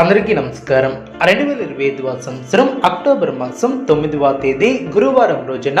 అందరికీ నమస్కారం. రెండు వేల ఇరవై ఐదు సంవత్సరం అక్టోబర్ మాసం తొమ్మిదవ తేదీ గురువారం రోజున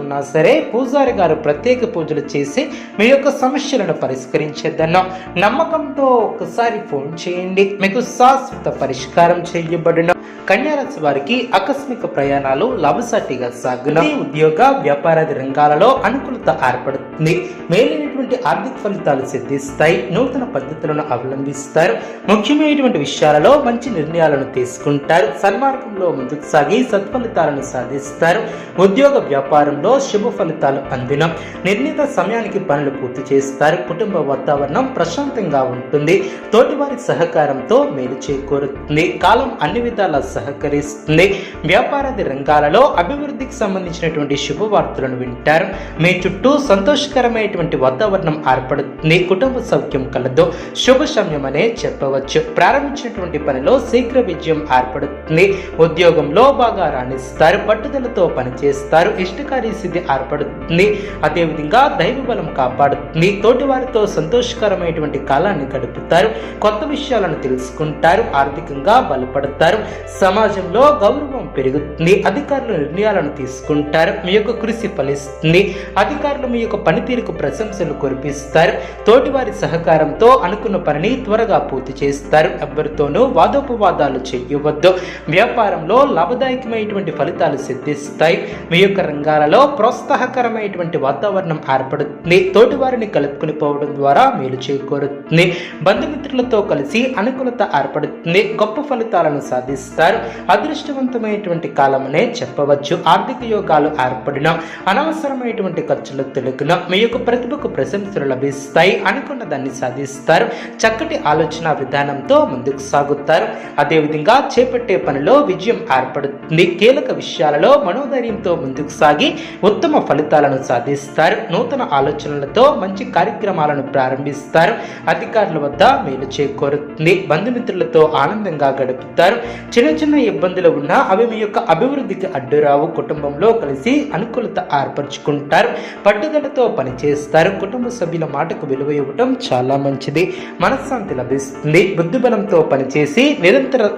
ఉన్నా సరే పూజారి గారు ప్రత్యేక పూజలు చేసి మీ యొక్క సమస్యలను పరిష్కరించేద్దన్నాం. నమ్మకంతో ఒక్కసారి ఫోన్ చేయండి. మీకు శాశ్వత పరిష్కారం చేయబడిన. కన్యారాశి వారికి ఆకస్మిక ప్రయాణాలు లాభసాటిగా సాగున. ఉద్యోగ వ్యాపారాది రంగాలలో అనుకూలత ఏర్పడుతుంది. మేలైనటువంటి ఆర్థిక ఫలితాలు సిద్ధిస్తాయి. నూతన పద్ధతులను అవలంబిస్తారు. ముఖ్యమైనటువంటి విషయాలలో మంచి నిర్ణయాలను తీసుకుంటారు. సన్మార్గంలో ముందుకు సాగి సత్ఫలితాలను సాధిస్తారు. ఉద్యోగ వ్యాపారంలో శుభ ఫలితాలు అందిన. నిర్ణీత సమయానికి పనులు పూర్తి చేస్తారు. కుటుంబ వాతావరణం ప్రశాంతంగా ఉంటుంది. తోటివారి సహకారంతో మేలు చేకూరుతుంది. కాలం అన్ని విధాలా సహకరిస్తుంది. వ్యాపారాది రంగాలలో అభివృద్ధికి సంబంధించినటువంటి శుభవార్తలను వింటారు. మీ చుట్టూ సంతోషకరమైనటువంటి వాతావరణం ఏర్పడుతుంది. కుటుంబ సౌఖ్యం కలదు. శుభ సమయం అనే చెప్పవచ్చు. ప్రారంభించినటువంటి పనిలో శీఘ్ర విజయం ఏర్పడుతుంది. ఉద్యోగంలో బాగా రాణిస్తారు. పట్టుదలతో పనిచేస్తారు. ఇష్టకారి సిద్ధి ఏర్పడుతుంది. అదేవిధంగా దైవ బలం కాపాడుతుంది తోటివారితో సంతోషకరమైనటువంటి కాలాన్ని గడుపుతారు. కొత్త విషయాలను తెలుసుకుంటారు. ఆర్థికంగా బలపడతారు. సమాజంలో గౌరవం పెరుగుతుంది. అధికారులు నిర్ణయాలను తీసుకుంటారు. మీ యొక్క కృషి ఫలిస్తుంది. అధికారులు మీ యొక్క పనితీరుకు ప్రశంసలు కురిపిస్తారు. తోటివారి సహకారంతో అనుకున్న పనిని త్వరగా పూర్తి చేస్తారు. ఎవరితోనూ వాదోపవాదాలు చేయవద్దు. వ్యాపారంలో లాభదాయకమైనటువంటి ఫలితాలు సిద్ధిస్తాయి. మీ యొక్క రంగాలలో ప్రోత్సాహకరమైనటువంటి వాతావరణం ఏర్పడుతుంది. తోటివారిని కలుపుకుని పోవడం ద్వారా మేలు చేకూరుతుంది. బంధుమిత్రులతో కలిసి అనుకూలత ఏర్పడుతుంది. గొప్ప ఫలితాలను సాధిస్తారు. అదృష్టవంతమైనటువంటి కాలమనే చెప్పవచ్చు. ఆర్థిక యోగాలు ఏర్పడిన అనవసరమైనటువంటి ఖర్చులు తెలుగున మీ యొక్క ప్రతిభకు ప్రశంసలు లభిస్తాయి. అనుకున్న దాన్ని సాధిస్తారు. చక్కటి ఆలోచన విధానంతో ముందుకు సాగుతారు. అదేవిధంగా చేపట్టే పనిలో విజయం ఏర్పడుతుంది. కీలక విషయాలలో మనోధైర్యంతో ముందుకు సాగి ఉత్తమ ఫలితాలను సాధిస్తారు. నూతన ఆలోచనలతో మంచి కార్యక్రమాలను ప్రారంభిస్తారు. అధికారుల వద్ద మేలు చేకూరుతుంది. బంధుమిత్రులతో ఆనందంగా గడుపుతారు. చిన్న చిన్న ఇబ్బందులు ఉన్నా అవి మీ యొక్క అభివృద్ధికి అడ్డురావు. కుటుంబంలో కలిసి అనుకూలత ఏర్పరచుకుంటారు. పట్టుదలతో పనిచేస్తారు. కుటుంబ సభ్యుల మాటకు విలువ ఇవ్వటం చాలా మంచిది. మనశ్శాంతి లభిస్తుంది. బుద్ధిబలంతో పనిచేసి నిరంతర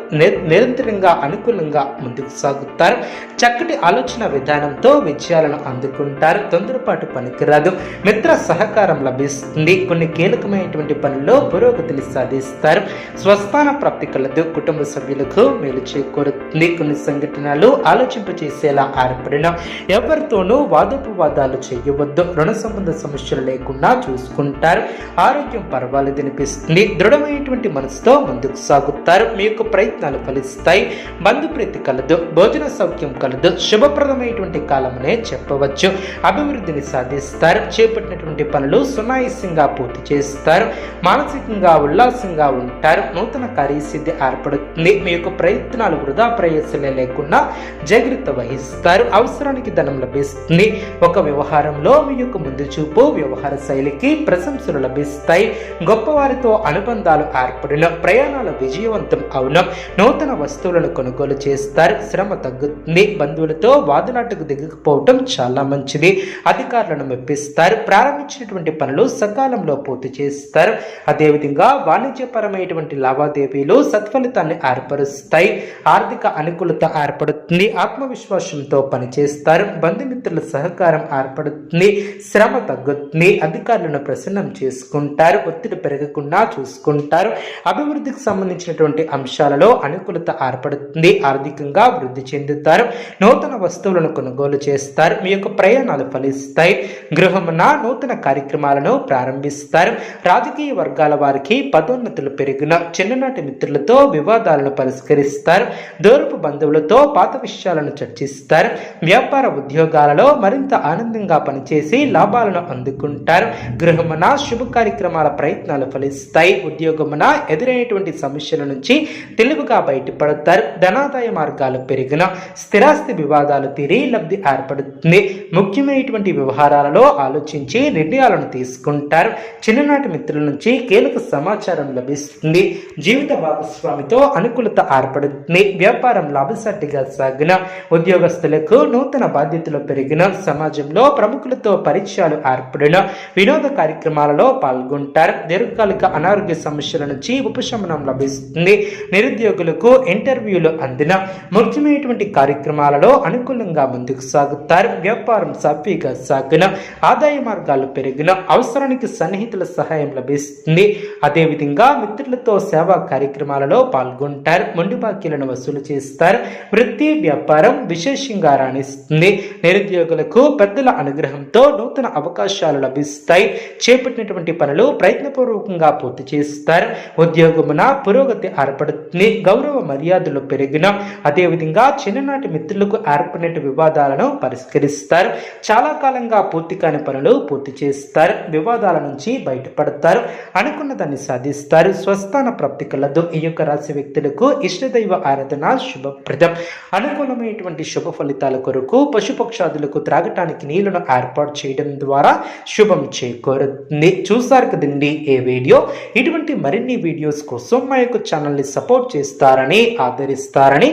నిరంతరంగా అనుకూలంగా ముందుకు సాగుతారు. చక్కటి ఆలోచన విధానంతో విజయాలను అందుకుంటారు. తొందరపాటు పనికిరాదు. మిత్ర సహకారం లభిస్తుంది. కొన్ని కీలకమైనటువంటి పనుల్లో పురోగతిని సాధిస్తారు. స్వస్థాన ప్రాప్తి కలదు. కుటుంబ సభ్యులకు మేలు చేకూరుతుంది. కొన్ని సంఘటనలు ఆలోచింపచేసేలా ఏర్పడిన ఎవరితోనూ వాదోపవాదాలు చేయవద్దు. రుణ సంబంధ సమస్యలు లేకుండా చూసుకుంటారు. ఆరోగ్యం పర్వాలేదు అనిపిస్తుంది. దృఢమైనటువంటి మనసుతో ముందుకు సాగుతారు. మీ యొక్క ప్రయత్నాలు ఫలిస్తాయి. బంధుప్రీతి కలదు. భోజన సౌఖ్యం కలదు. శుభప్రదమైనటువంటి కాలమనే చెప్పవచ్చు. అభివృద్ధిని సాధిస్తారు. చేపట్టినటువంటి పనులు సునాయాసంగా పూర్తి చేస్తారు. మానసికంగా ఉల్లాసంగా ఉంటారు. నూతన కార్యసిద్ధి ఏర్పడుతుంది. మీ యొక్క ప్రయత్నాలు వృధా ప్రయాసలే లేకుండా జాగ్రత్త వహిస్తారు. అవసరానికి ధనం లభిస్తుంది. ఒక వ్యవహారంలో మీ యొక్క ముందు చూపు వ్యవహార శైలికి ప్రశంసలు లభిస్తాయి. గొప్పవారితో అనుబంధాలు ఏర్పడిన ప్రయాణాలు విజయవంతం అవును. నూతన వస్తువులను కొనుగోలు చేస్తారు. శ్రమ తగ్గుతుంది. బంధువులతో వాదునాటకు దిగకపోవటం చాలా మంచిది. అధికారులను మెప్పిస్తారు. ప్రారంభించినటువంటి పనులు సకాలంలో పూర్తి చేస్తారు. అదేవిధంగా వాణిజ్యపరమైనటువంటి లావాదేవీలు సత్ఫలితాన్ని ఏర్పరుస్తాయి. ఆర్థిక అనుకూలత ఏర్పడుతుంది. ఆత్మవిశ్వాసంతో పనిచేస్తారు. బంధుమిత్రుల సహకారం ఏర్పడుతుంది. శ్రమ తగ్గుతుంది. అధికారులను ప్రసన్నం చేసుకుంటారు. ఒత్తిడి పెరగకుండా చూసుకుంటారు. అభివృద్ధికి సంబంధించినటువంటి అంశాలలో అనుకూలత ఏర్పడుతుంది. ఆర్థికంగా వృద్ధి చెందుతారు. నూతన వస్తువులను కొనుగోలు చేస్తారు. సాధిస్తారు మీ యొక్క ప్రయాణాలు ఫలిస్తాయి. గృహమున నూతన కార్యక్రమాలను ప్రారంభిస్తారు. రాజకీయ వర్గాల వారికి పదోన్నతులు పెరిగిన చిన్ననాటి మిత్రులతో వివాదాలను పరిష్కరిస్తారు. దూరపు బంధువులతో పాత విషయాలను చర్చిస్తారు. వ్యాపార ఉద్యోగాలలో మరింత ఆనందంగా పనిచేసి లాభాలను అందుకుంటారు. గృహమున శుభ కార్యక్రమాల ప్రయత్నాలు ఫలిస్తాయి. ఉద్యోగమున ఎదురైనటువంటి సమస్యల నుంచి తెలివిగా బయటపడతారు. ధనాదాయ మార్గాలు పెరిగిన స్థిరాస్తి వివాదాలు తీరి లబ్ధి ఏర్పడుతుంది ముఖ్యమైనటువంటి వ్యవహారాలలో ఆలోచించి నిర్ణయాలను తీసుకుంటారు. చిన్ననాటి మిత్రుల నుంచి కీలక సమాచారం లభిస్తుంది. జీవిత భాగస్వామితో అనుకూలత ఏర్పడుతుంది. వ్యాపారం లాభసాటిగా సాగిన ఉద్యోగస్తులకు నూతన బాధ్యతలు పెరిగిన సమాజంలో ప్రముఖులతో పరిచయాలు ఏర్పడిన వినోద కార్యక్రమాలలో పాల్గొంటారు. దీర్ఘకాలిక అనారోగ్య సమస్యల నుంచి ఉపశమనం లభిస్తుంది. నిరుద్యోగులకు ఇంటర్వ్యూలు అందిన ముఖ్యమైనటువంటి కార్యక్రమాలలో అనుకూలంగా ముందుకు సాగుతారు. వ్యాపారం సాఫీగా సాగిన ఆదాయ మార్గాలు పెరిగిన అవసరానికి సన్నిహితుల సహాయం లభిస్తుంది. అదేవిధంగా మిత్రులతో సేవా కార్యక్రమాలలో పాల్గొంటారు మొండి బాకీలను వసూలు చేస్తారు వృత్తి వ్యాపారం విశేషంగా రాణిస్తుంది. నిరుద్యోగులకు పెద్దల అనుగ్రహంతో నూతన అవకాశాలు లభిస్తాయి. చేపట్టినటువంటి పనులు ప్రయత్నపూర్వకంగా పూర్తి చేస్తారు. ఉద్యోగమున పురోగతి ఏర్పడుతుంది గౌరవ మర్యాదలు పెరిగిన అదేవిధంగా చిన్ననాటి మిత్రులకు ఏర్పడిన వివాదాలను పరిష్కరిస్తారు చాలా కాలంగా పూర్తి కాని పనులు పూర్తి చేస్తారు. వివాదాల నుంచి బయటపడతారు. అనుకున్న దాన్ని సాధిస్తారు. స్వస్థాన ప్రాప్తి కలదు. ఈ యొక్క రాశి వ్యక్తులకు ఇష్టదైవ ఆరాధన శుభప్రదం. అనుకూలమైనటువంటి శుభ ఫలితాల కొరకు పశుపక్షాదులకు త్రాగటానికి నీళ్ళను ఏర్పాటు చేయడం ద్వారా శుభం చేకూరుతుంది. చూసారు కదండి ఏ వీడియో? ఇటువంటి మరిన్ని వీడియోస్ కోసం మా యొక్క ఛానల్ని సపోర్ట్ చేస్తారని ఆదరిస్తారని